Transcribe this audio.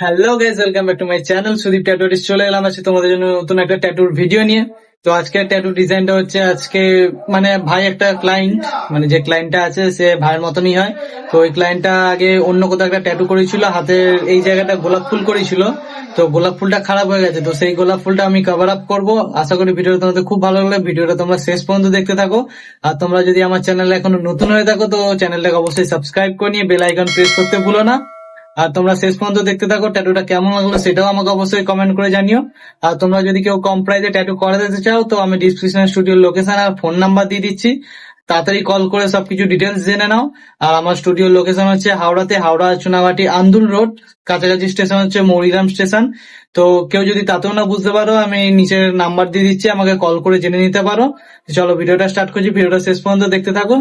Hello guys welcome back to my channel Sudip tattooist চলে এলাম। আজকে তোমাদের জন্য নতুন একটা ট্যাটুর ভিডিও নিয়ে। তো আজকে ট্যাটু ডিজাইনটা হচ্ছে আজকে মানে ভাই একটা ক্লায়েন্ট মানে যে ক্লায়েন্টটা আছে, সে ভাইয়ের মতনই হয়। তো ওই ক্লায়েন্টটা আগে অন্য কোথাও একটা ট্যাটু করেছিল, হাতের এই জায়গাটা গোলাপ ফুল করেছিল। তো গোলাপ ফুলটা খারাপ হয়ে গেছে। তো সেই গোলাপ ফুলটা আমি কভার আপ করব। আশা করি ভিডিওটা তোমাদের খুব ভালো লাগলে ভিডিওটা তোমরা শেষ পর্যন্ত দেখতে থাকো। আর তোমরা যদি আমার চ্যানেলে এখনও নতুন হয়ে থাকো, তো চ্যানেলটাকে অবশ্যই সাবস্ক্রাইব করে নিয়ে বেল আইকন প্রেস করতে ভুলো না। আর তোমরা শেষ পর্যন্ত দেখতে থাকো ট্যাটুটা কেমন লাগল সেটাও আমাকে অবশ্যই কমেন্ট করে জানিও। আর তোমরা যদি কেউ কম প্রাইসে ট্যাটু করে দিতে চাও, তো আমি ডিসক্রিপশন স্টুডিওর লোকেশন আর ফোন নাম্বার দিয়ে দিচ্ছি। তাড়াতাড়ি কল করে সবকিছু ডিটেলস জেনে নাও। আর আমার স্টুডিওর লোকেশন হচ্ছে হাওড়াতে, হাওড়া চুনাঘাটি আন্দুল রোড কাছাকাছি স্টেশন হচ্ছে মৌরিরাম স্টেশন তো কেউ যদি তাতেও না বুঝতে পারো, আমি নিচের নাম্বার দিয়ে দিচ্ছি, আমাকে কল করে জেনে নিতে পারো। চলো, ভিডিওটা স্টার্ট করছি, ভিডিওটা শেষ পর্যন্ত দেখতে থাকো।